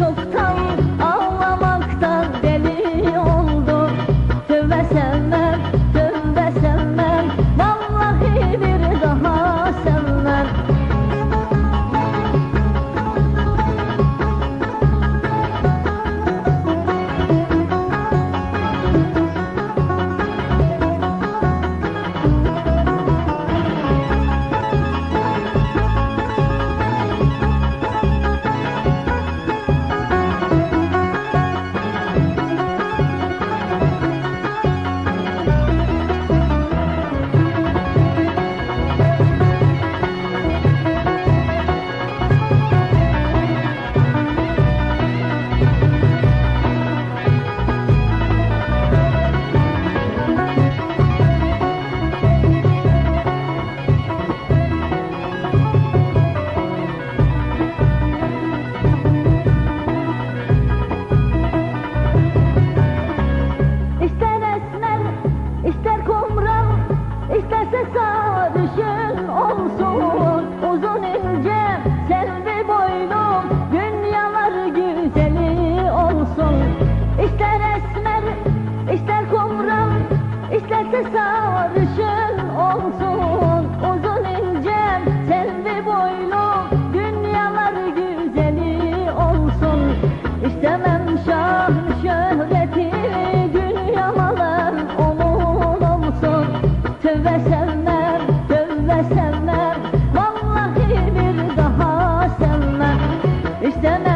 哦 Renkli olsun uzun incem Selvi boylu dünyalar güzeli olsun. İstemem şan şöhreti dünyalar onun olsun. Tövbe sevmem tövbe sevmem Vallahi bir daha sevmem. İstemem